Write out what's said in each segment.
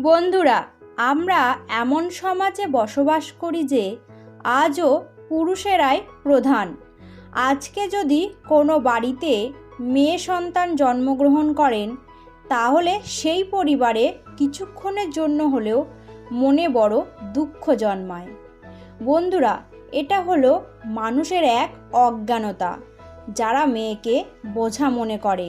বন্ধুরা, আমরা এমন সমাজে বসবাস করি যে আজও পুরুষেরাই প্রধান। আজকে যদি কোনো বাড়িতে মেয়ে সন্তান জন্মগ্রহণ করেন, তাহলে সেই পরিবারে কিছুক্ষণের জন্য হলেও মনে বড় দুঃখ জন্মায়। বন্ধুরা, এটা হলো মানুষের এক অজ্ঞানতা, যারা মেয়েকে বোঝা মনে করে।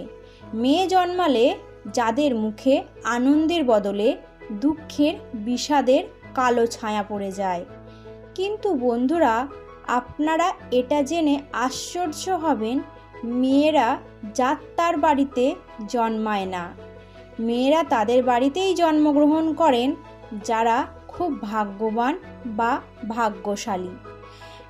মেয়ে জন্মালে যাদের মুখে আনন্দের বদলে দুঃখের বিষাদের কালো ছায়া পড়ে যায়। কিন্তু বন্ধুরা, আপনারা এটা জেনে আশ্চর্য হবেন, মেয়েরা যাত্রার বাড়িতে জন্মায় না। মেয়েরা তাদের বাড়িতেই জন্মগ্রহণ করেন, যারা খুব ভাগ্যবান বা ভাগ্যশালী।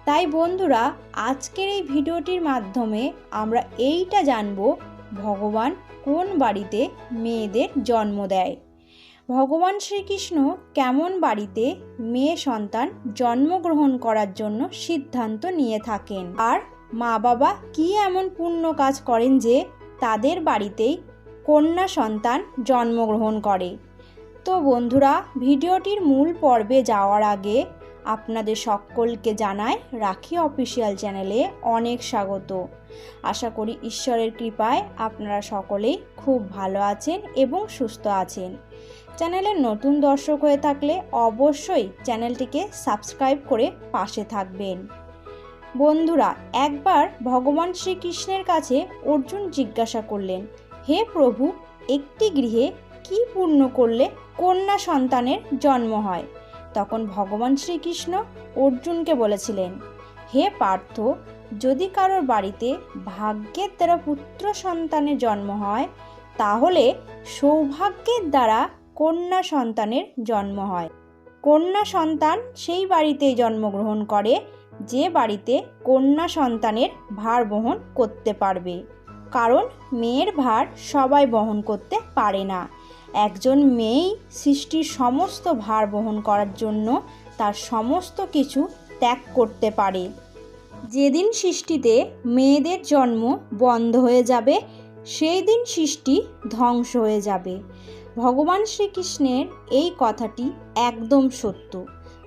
তাই বন্ধুরা, আজকের এই ভিডিওটির মাধ্যমে আমরা এইটা জানব, ভগবান কোন বাড়িতে মেয়েদের জন্ম দেয়। ভগবান শ্রীকৃষ্ণ কেমন বাড়িতে মেয়ে সন্তান জন্মগ্রহণ করার জন্য সিদ্ধান্ত নিয়ে থাকেন? আর মা বাবা কি এমন পুণ্য কাজ করেন যে তাদের বাড়িতেই কন্যা সন্তান জন্মগ্রহণ করে? তো বন্ধুরা, ভিডিওটির মূল পর্বে যাওয়ার আগে আপনাদের সকলকে জানায় রাখি অফিসিয়াল চ্যানেলে অনেক স্বাগত। আশা করি ঈশ্বরের কৃপায় আপনারা সকলেই খুব ভালো আছেন এবং সুস্থ আছেন। চ্যানেলের নতুন দর্শক হয়ে থাকলে অবশ্যই চ্যানেলটিকে সাবস্ক্রাইব করে পাশে থাকবেন। বন্ধুরা, একবার ভগবান শ্রীকৃষ্ণের কাছে অর্জুন জিজ্ঞাসা করলেন, হে প্রভু, একটি গৃহে কি পূর্ণ করলে কন্যা সন্তানের জন্ম হয়? তখন ভগবান শ্রীকৃষ্ণ অর্জুনকে বলেছিলেন, হে পার্থ, যদি কারোর বাড়িতে ভাগ্যের দ্বারা পুত্র সন্তানের জন্ম হয়, তাহলে সৌভাগ্যের দ্বারা কন্যা সন্তানের জন্ম হয়। কন্যা সন্তান সেই বাড়িতেই জন্মগ্রহণ করে, যে বাড়িতে কন্যা সন্তানের ভার বহন করতে পারবে। কারণ মেয়ের ভার সবাই বহন করতে পারে না। একজন মেয়েই সৃষ্টির সমস্ত ভার বহন করার জন্য তার সমস্ত কিছু ত্যাগ করতে পারে। যেদিন সৃষ্টিতে মেয়েদের জন্ম বন্ধ হয়ে যাবে সেই দিন সৃষ্টি ধ্বংস হয়ে যাবে। ভগবান শ্রীকৃষ্ণের এই কথাটি একদম সত্য।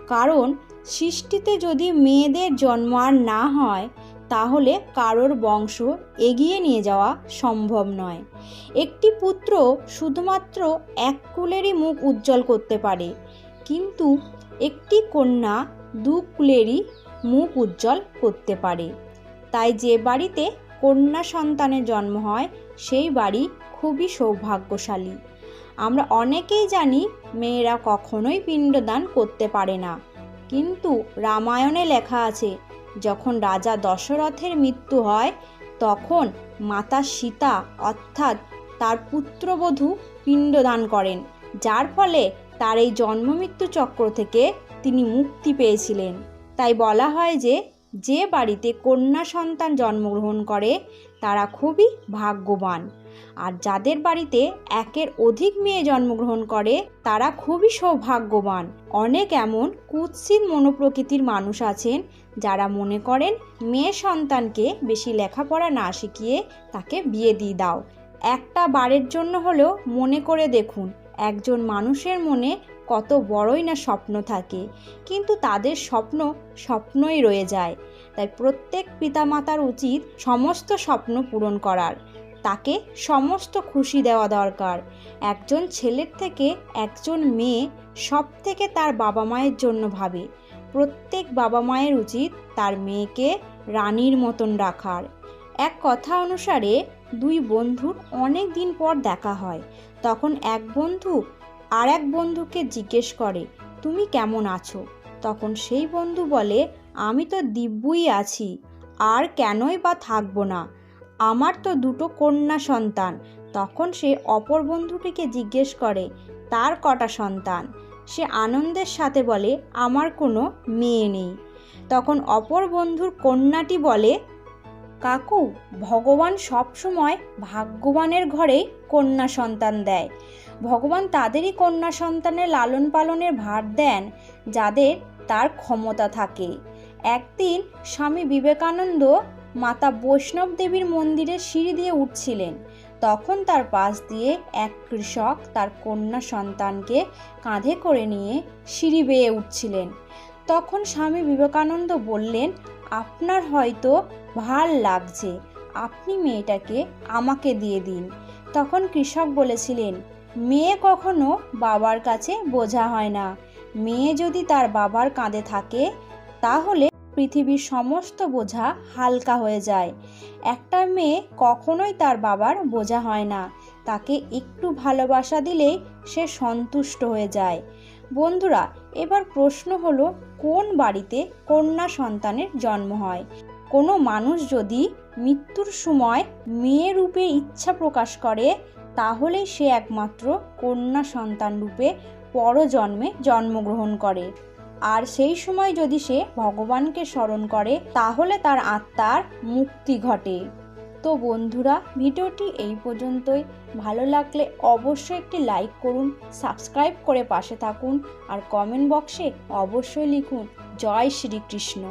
কারণ সৃষ্টিতে যদি মেয়েদের জন্ম আর না হয়, তাহলে কারোর বংশ এগিয়ে নিয়ে যাওয়া সম্ভব নয়। একটি পুত্র শুধুমাত্র এক কুলেরই মুখ উজ্জ্বল করতে পারে, কিন্তু একটি কন্যা দু কুলেরই মুখ উজ্জ্বল করতে পারে। তাই যে বাড়িতে কন্যা সন্তানের জন্ম হয়, সেই বাড়ি খুবই সৌভাগ্যশালী। আমরা অনেকেই জানি মেয়েরা কখনোই পিণ্ডদান করতে পারে না। কিন্তু রামায়ণে লেখা আছে, যখন রাজা দশরথের মৃত্যু হয়, তখন মাতা সীতা অর্থাৎ তার পুত্রবধূ পিণ্ডদান করেন, যার ফলে তার এই জন্মমৃত্যু চক্র থেকে তিনি মুক্তি পেয়েছিলেন। তাই বলা হয় যে যে বাড়িতে কন্যা সন্তান জন্মগ্রহণ করে, তারা খুবই ভাগ্যবান। আর যাদের বাড়িতে একের অধিক মেয়ে জন্মগ্রহণ করে, তারা খুবই সৌভাগ্যবান। অনেক এমন কুৎসিত মনোপ্রকৃতির মানুষ আছেন, যারা মনে করেন মেয়ে সন্তানকে বেশি লেখাপড়া না শিখিয়ে তাকে বিয়ে দিয়ে দাও। একটা বারের জন্য হলেও মনে করে দেখুন, একজন মানুষের মনে কত বড়ই না স্বপ্ন থাকে। কিন্তু তাদের স্বপ্ন স্বপ্নই রয়ে যায়। তাই প্রত্যেক পিতামাতার উচিত সমস্ত স্বপ্ন পূরণ করার। তাকে সমস্ত খুশি দেওয়া দরকার। একজন ছেলের থেকে একজন মেয়ে সব থেকে তার বাবা মায়ের জন্য ভাবে। প্রত্যেক বাবা মায়ের উচিত তার মেয়েকে রানীর মতন রাখার। এক কথা অনুসারে দুই বন্ধুর অনেক দিন পর দেখা হয়। তখন এক বন্ধু আর এক বন্ধুকে জিজ্ঞেস করে, তুমি কেমন আছো? তখন সেই বন্ধু বলে, আমি তো দিব্যই আছি, আর কেনই বা থাকব না। আমার তো দুটো কন্যা সন্তান। তখন সে অপর বন্ধুটিকে জিজ্ঞেস করে, তার কটা সন্তান? সে আনন্দের সাথে বলে, আমার কোনো মেয়ে নেই। তখন অপর বন্ধুর কন্যাটি বলে, কাকু, ভগবান সবসময় ভাগ্যবানের ঘরেই কন্যা সন্তান দেয়। ভগবান তাদেরই কন্যা সন্তানের লালন পালনের ভার দেন, যাদের তার ক্ষমতা থাকে। একদিন স্বামী বিবেকানন্দ মাতা বৈষ্ণব দেবীর মন্দিরে সিঁড়ি দিয়ে উঠছিলেন। তখন তার পাশ দিয়ে এক কৃষক তার কন্যা সন্তানকে কাঁধে করে নিয়ে সিঁড়ি বেয়ে উঠছিলেন। তখন স্বামী বিবেকানন্দ বললেন, আপনার হয়তো ভালো লাগছে। আপনি মেয়েটাকে আমাকে দিয়ে দিন। তখন কৃষক বলেছিলেন মেয়ে কখনো বাবার কাছে বোঝা হয় না। মেয়ে যদি তার বাবার কাঁধে থাকে, তাহলে পৃথিবীর সমস্ত বোঝা হালকা হয়ে যায়। একটা মেয়ে কখনোই তার বাবার বোঝা হয় না। তাকে একটু ভালোবাসা দিলেই সে সন্তুষ্ট হয়ে যায়। বন্ধুরা, এবার প্রশ্ন হলো, কোন বাড়িতে কন্যা সন্তানের জন্ম হয়? কোনো মানুষ যদি মৃত্যুর সময় মেয়ে রূপে ইচ্ছা প্রকাশ করে তাহলে সে একমাত্র কন্যা সন্তান রূপে পরজন্মে জন্মগ্রহণ করে। আর সেই সময় যদি সে ভগবানকে স্মরণ করে, তাহলে তার আত্মার মুক্তি ঘটে। তো বন্ধুরা, ভিডিওটি এই পর্যন্তই। ভালো লাগলে অবশ্যই একটি লাইক করুন, সাবস্ক্রাইব করে পাশে থাকুন, আর কমেন্ট বক্সে অবশ্যই লিখুন, জয় শ্রীকৃষ্ণ।